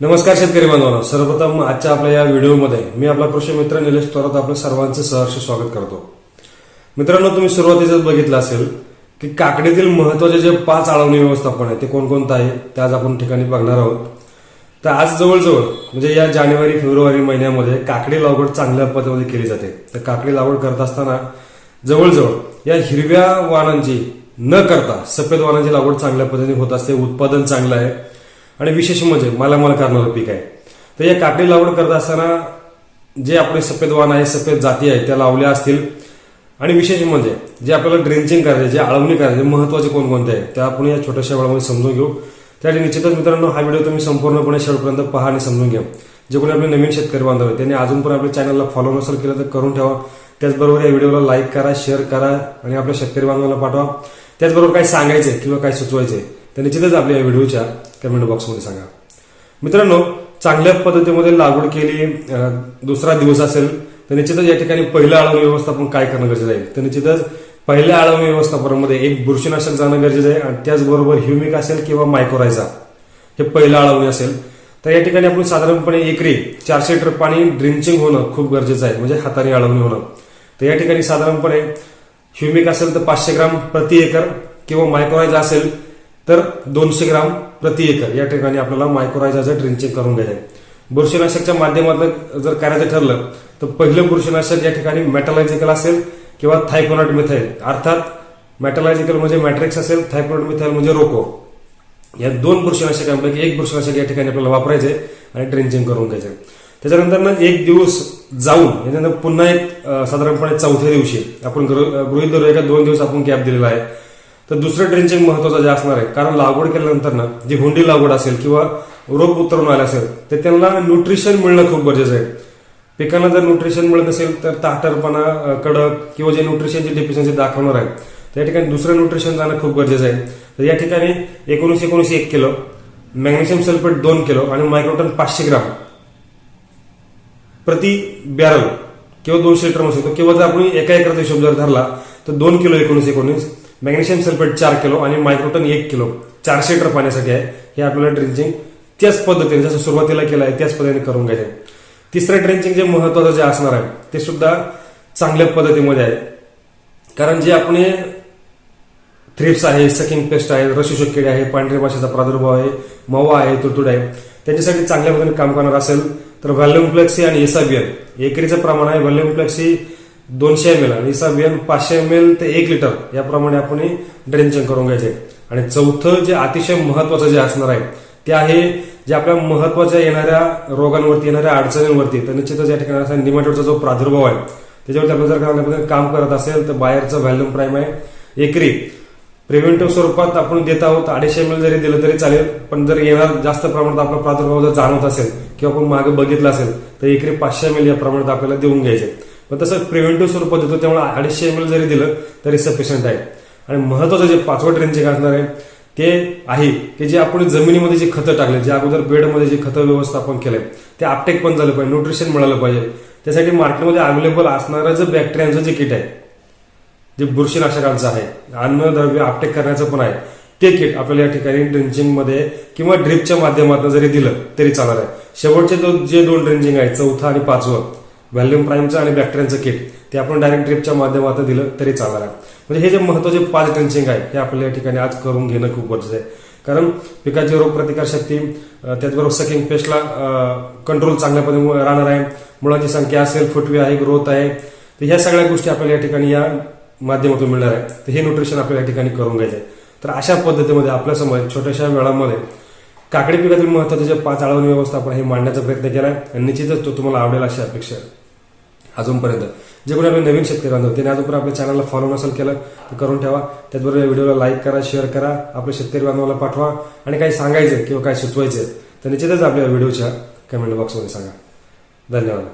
नमस्कार शेतकरी बांधवांनो सर्वप्रथम आजच्या आपल्या या व्हिडिओमध्ये मी आपला कृषी मित्र निलेश थोरात आपलं सर्वांचं सहर्ष स्वागत करतो. मित्रांनो तुम्ही सुरुवातीच बघितलं असेल की काकडीतील महत्त्वाचे जे पाच आळवणी व्यवस्थापन आहे ते कोणकोणतं आहे ते आज आपण ठिकाणी बघणार आहोत. तर आज जवळजवळ म्हणजे या जानेवारी फेब्रुवारी महिन्यामध्ये काकडी लागवड चांगल्या पद्धतीमध्ये केली जाते. तर काकडी लागवड करत असताना जवळजवळ या हिरव्या वाणांची न करता सफेद वाणांची लागवड चांगल्या पद्धतीने होत असते उत्पादन चांगलं आहे. आणि विशेष म्हणजे मालामाल करणारं पीक आहे. तर या काकडी लागवड करत असताना जे आपले सफेद वाण आहे सफेद जाती आहे त्या लावल्या असतील. आणि विशेष म्हणजे जे आपल्याला ड्रेंचिंग करायचे जे आळवणी करायचे महत्त्वाचे कोणकोणते आहे त्या आपण या छोट्याशा वेळामध्ये समजून घेऊ. त्यासाठी निश्चितच मित्रांनो हा व्हिडिओ तुम्ही संपूर्णपणे शेवटपर्यंत पहा आणि समजून घ्या. जे कोणी आपले नवीन शेतकरी बांधव आहेत त्यांनी अजून पण आपल्या चॅनलला फॉलो नसेल केलं तर करून ठेवा. त्याचबरोबर या व्हिडिओला लाईक करा शेअर करा आणि आपल्या शेतकरी बांधवांना पाठवा. त्याचबरोबर काय सांगायचे किंवा काही सुचवायचे तर निश्चितच आपल्या या व्हिडिओच्या कमेंट बॉक्समध्ये सांगा. मित्रांनो चांगल्या पद्धतीमध्ये लागवड केली दुसरा दिवस असेल तर निश्चितच या ठिकाणी पहिलं आळवणी व्यवस्थापन काय करणं गरजेचं आहे? तर निश्चितच पहिल्या आळवणी व्यवस्थापनामध्ये एक बुरशीनाशक जाणं गरजेचं आहे आणि त्याचबरोबर ह्युमिक असेल किंवा मायक्रोरायझा हे पहिलं आळवणी असेल. तर या ठिकाणी आपण साधारणपणे एकरी चारशे लिटर पाणी ड्रिंचिंग होणं खूप गरजेचं आहे म्हणजे हाताने आळवणी होणं. तर या ठिकाणी साधारणपणे ह्युमिक असेल तर पाचशे ग्राम प्रति एकर किंवा मायक्रोरायझा असेल तर दोनशे ग्राम प्रति एकर या ठिकाणी आपल्याला मायक्रोरायझाचं ड्रिंचिंग करून घ्यायचं आहे. बुरशीनाशकच्या माध्यमातून जर करायचं ठरलं तर पहिलं बुरशीनाशक या ठिकाणी मेटालॉजिकल असेल किंवा थायकोनाट मिथाईल अर्थात मेटलायझिकल म्हणजे मॅट्रिक्स असेल थायकोनॉट मिथाईल म्हणजे रोको. या दोन बुरशीनाशकांपैकी एक बुरशीनाशक या ठिकाणी आपल्याला वापरायचे आणि ड्रिंचिंग करून घ्यायचे त्याच्यानंतर ना एक दिवस जाऊन याच्यानंतर पुन्हा एक साधारणपणे चौथ्या दिवशी आपण गृहित धरूया का दोन दिवस आपण गॅप दिलेला आहे. तर दुसरं ड्रिंचिंग महत्वाचं जे असणार आहे कारण लागवड केल्यानंतर ना जी हुंडी लागवड असेल किंवा रोप उतरून आले असेल तर त्यांना न्यूट्रिशन मिळणं खूप गरजेचं आहे. पिकांना जर न्यूट्रिशन मिळत नसेल तर ताटरपणा कडक किंवा जे न्यूट्रिशनची डेफिशियन्सी दाखवणार आहे त्या ठिकाणी दुसरं न्यूट्रिशन जाणं खूप गरजेचं आहे. तर या ठिकाणी एकोणीस एकोणीस एक किलो मॅग्नेशियम सल्फेट दोन किलो आणि मायक्रोटन पाचशे ग्राम प्रति बॅरल किंवा दोनशे लिटर म्हणू किंवा जर आपण एका एकराचा हिशोब जर धरला तर दोन किलो एकोणीस एकोणीस मॅग्नेशियम सल्फेट चार किलो आणि मायक्रोटन एक किलो. चारशे लिटर पाण्यासाठी आहे. हे आपल्याला ड्रिंचिंग त्याच पद्धतीने जसं सुरुवातीला केलं आहे त्याच पद्धतीने करून घ्यायचं आहे. तिसरं ड्रिंचिंग जे महत्वाचं जे असणार आहे ते सुद्धा चांगल्या पद्धतीमध्ये आहे. कारण जे आपण थ्रिप्स आहे सकिंग पेस्ट आहे रशीशोक किडे आहे पांढऱ्या माशाचा प्रादुर्भाव आहे मवा आहे तुडतुड आहे त्यांच्यासाठी चांगल्या पद्धतीने काम करणार असेल तर व्हॅल्युम फ्लेक्सी आणि एसाबियन एकरीचं प्रमाण आहे व्हॅल्युम फ्लेक्सी दोनशे एम एल आणि इसाबियन पाचशे एम एल ते एक लिटर याप्रमाणे आपण ड्रेंचिंग करून घ्यायचे. आणि चौथं जे अतिशय महत्वाचं जे असणार आहे ते आहे जे आपल्या महत्त्वाच्या येणाऱ्या रोगांवरती येणाऱ्या अडचणींवरती तर निश्चितच या ठिकाणी असा निमाटोडचा जो प्रादुर्भाव आहे त्याच्यावरती आपण जर चांगल्या काम करत असेल तर बाहेरचं व्हॅल्यूम प्राईम आहे एकरी. प्रिव्हेंटिव्ह स्वरूपात आपण देत आहोत अडीचशे एम एल जरी दिलं तरी चालेल पण जर येणार जास्त प्रमाणात आपला प्रादुर्भाव जर जाणवत असेल किंवा आपण मागे बघितला असेल तर एकरी पाचशे एम एल या प्रमाणात आपल्याला देऊन घ्यायचे. पण तसं प्रिव्हेंटिव्ह स्वरूपात देतो त्यामुळे अडीचशे एम एल जरी दिलं तरी सफिशियंट आहे. आणि महत्वाचं जे पाचवं ट्रेनचे असणार आहे ते आहे की जे आपण जमिनीमध्ये जे खतं टाकले जे अगोदर बेडमध्ये जे खतं व्यवस्थापन केलंय ते आपटेक पण झालं पाहिजे न्यूट्रिशन मिळालं पाहिजे. त्यासाठी मार्केटमध्ये अवेलेबल असणारं जे बॅक्टेरियांचं जे किट आहे जे बुरशीनाशकांचं आहे अन्नद्रव्य आपटेक करण्याचं पण आहे ते किट आपल्याला या ठिकाणी ड्रिंचिंगमध्ये किंवा ड्रिपच्या माध्यमातून जरी दिलं तरी चालणार आहे. शेवटचे दो जे दोन ड्रिंचिंग आहे चौथा आणि पाचवं व्हॅल्युम प्राईमचं आणि बॅक्टेरियांचं किट ते आपण डायरेक्ट ड्रिपच्या माध्यमातून दिलं तरी चालणार आहे. म्हणजे हे जे महत्त्वाचे पाच ड्रिंचिंग आहे हे आपल्याला या ठिकाणी आज करून घेणं खूप गरजेचं आहे. कारण पिकाची रोगप्रतिकार शक्ती त्याचबरोबर सकिंग पेस्टला कंट्रोल चांगल्या पद्धतीने राहणार आहे. मुळांची संख्या असेल फुटवी आहे ग्रोथ आहे. तर ह्या सगळ्या गोष्टी आपल्याला या ठिकाणी या माध्यमातून मिळणार आहे. तर हे न्यूट्रिशन आपल्याला या ठिकाणी करून घ्यायचं आहे. तर अशा पद्धतीमध्ये आपल्यासमोर छोट्याशा वेळामध्ये काकडी पिकातील महत्त्वाचे जे पाच आळवणी व्यवस्थापन हे मांडण्याचा प्रयत्न केला आहे. आणि निश्चितच तो तुम्हाला आवडेल अशी अपेक्षा आहे. अजूनपर्यंत. जे कोणी आपले नवीन शेतकरी बांधव त्यांनी अजूनपर्यंत आपल्या चॅनलला फॉलो नसेल केलं तर करून ठेवा. त्याचबरोबर या व्हिडिओला लाईक करा शेअर करा आपल्या शेतकरी बांधवाला पाठवा आणि काही सांगायचं किंवा काही सुचवायचं तर निश्चितच आपल्या व्हिडिओच्या कमेंट बॉक्समध्ये सांगा. धन्यवाद.